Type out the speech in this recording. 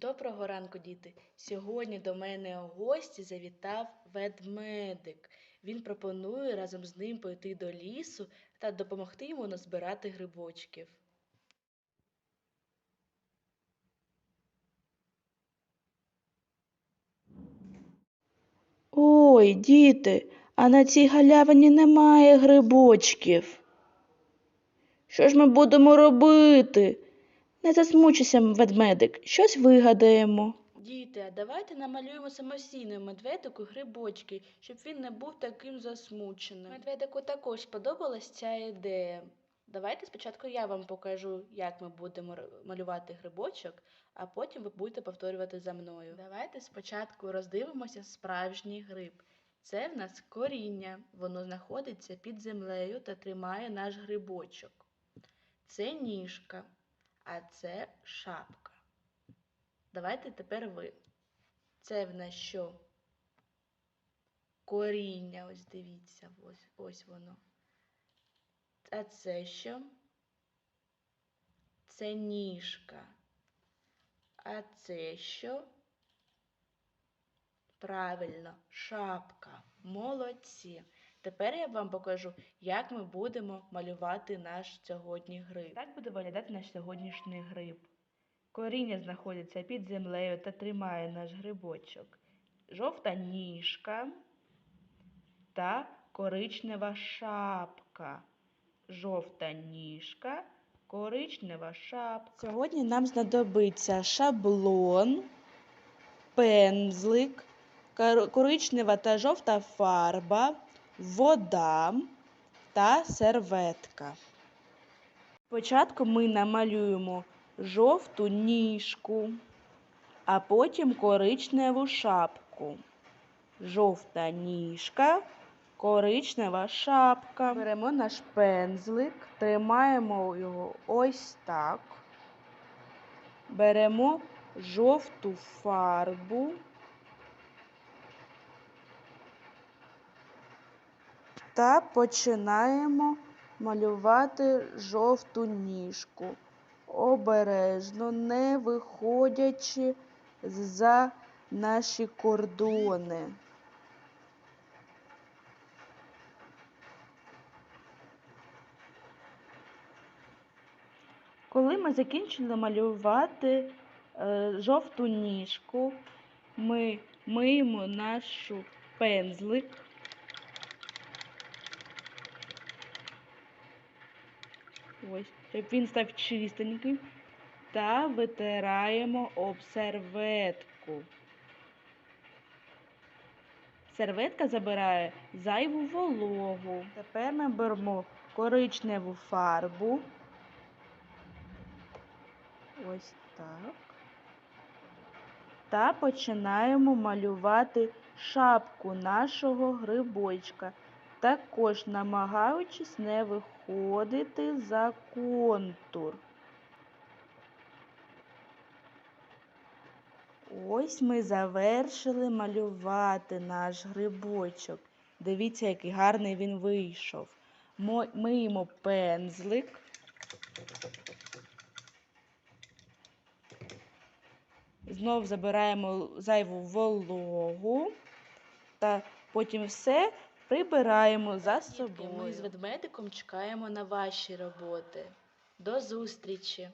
Доброго ранку, діти! Сьогодні до мене у гості завітав ведмедик. Він пропонує разом з ним пойти до лісу та допомогти йому назбирати грибочків. Ой, діти, а на цій галявині немає грибочків. Що ж ми будемо робити? Не засмучуйся, ведмедик, щось вигадаємо. Діти, а давайте намалюємо самостійно медведику грибочки, щоб він не був таким засмученим. Медведику також сподобалась ця ідея. Давайте спочатку я вам покажу, як ми будемо малювати грибочок, а потім ви будете повторювати за мною. Давайте спочатку роздивимося справжній гриб. Це в нас коріння. Воно знаходиться під землею та тримає наш грибочок. Це ніжка, а це шапка. Давайте тепер ви. Це в нас що? Коріння, ось дивіться, ось, ось воно. А це що? Це ніжка. А це що? Правильно, шапка. Молодці. Тепер я вам покажу, як ми будемо малювати наш сьогодні гриб. Так буде виглядати наш сьогоднішній гриб. Коріння знаходиться під землею та тримає наш грибочок. Жовта ніжка та коричнева шапка. Жовта ніжка, коричнева шапка. Сьогодні нам знадобиться шаблон, пензлик, коричнева та жовта фарба, вода та серветка. Спочатку ми намалюємо жовту ніжку, а потім коричневу шапку. Жовта ніжка, коричнева шапка. Беремо наш пензлик, тримаємо його ось так. Беремо жовту фарбу. Та починаємо малювати жовту ніжку, обережно, не виходячи за наші кордони. Коли ми закінчили малювати е, жовту ніжку, ми миємо нашу пензлик. Ось, щоб він став чистеньким. Та витираємо об серветку. Серветка забирає зайву вологу. Тепер ми беремо коричневу фарбу. Ось так. Та починаємо малювати шапку нашого грибочка, також намагаючись не виходити за контур. Ось ми завершили малювати наш грибочок. Дивіться, який гарний він вийшов. Мо- Миємо пензлик. Знов забираємо зайву вологу та потім все прибираємо за собою. ми з ведмедиком чекаємо на ваші роботи. До зустрічі!